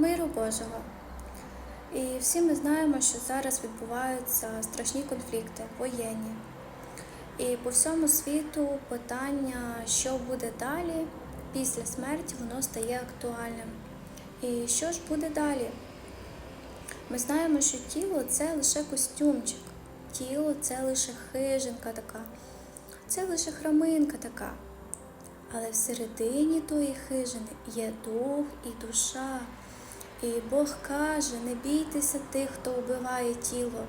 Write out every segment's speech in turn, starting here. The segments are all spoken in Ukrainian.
миру Божого. І всі ми знаємо, що зараз відбуваються страшні конфлікти, воєнні. І по всьому світу питання, що буде далі після смерті, воно стає актуальним. І що ж буде далі? Ми знаємо, що тіло це лише костюмчик, тіло це лише хижинка така, це лише храминка така. Але всередині тої хижини є дух і душа. І Бог каже: не бійтеся тих, хто вбиває тіло,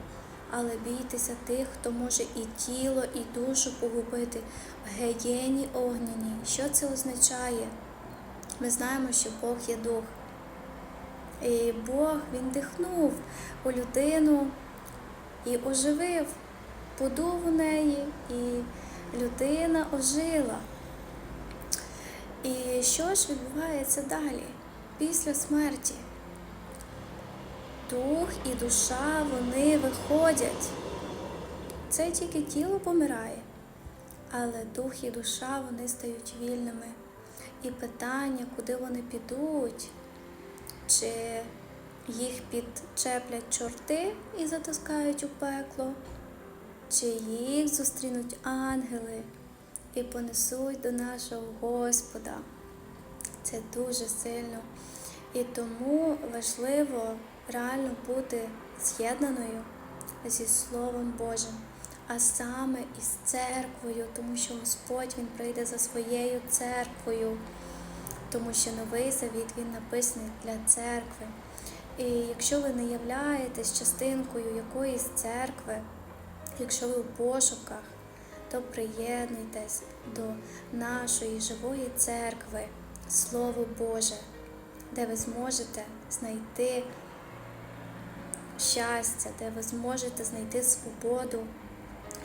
але бійтеся тих, хто може і тіло, і душу погубити в геєні огняній. Що це означає? Ми знаємо, що Бог є дух. І Бог він дихнув у людину і оживив, подув у неї, і людина ожила. І що ж відбувається далі, після смерті? Дух і душа вони виходять. Це тільки тіло помирає, але дух і душа вони стають вільними. І питання, куди вони підуть, чи їх підчеплять чорти і затискають у пекло, чи їх зустрінуть ангели і понесуть до нашого Господа. Це дуже сильно. І тому важливо реально бути з'єднаною зі Словом Божим, а саме із церквою, тому що Господь Він прийде за своєю церквою, тому що новий завіт він написаний для церкви. І якщо ви не являєтесь частинкою якоїсь церкви, якщо ви в пошуках, то приєднуйтесь до нашої живої церкви, Слово Боже, де ви зможете знайти щастя, де ви зможете знайти свободу,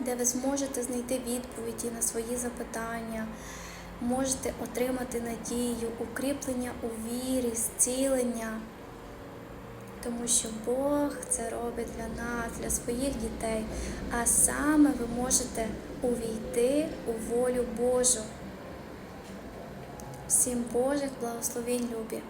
де ви зможете знайти відповіді на свої запитання, можете отримати надію, укріплення у вірі, зцілення. Тому що Бог це робить для нас, для своїх дітей, а саме ви можете увійти у волю Божу. Всім Божих благословень любі!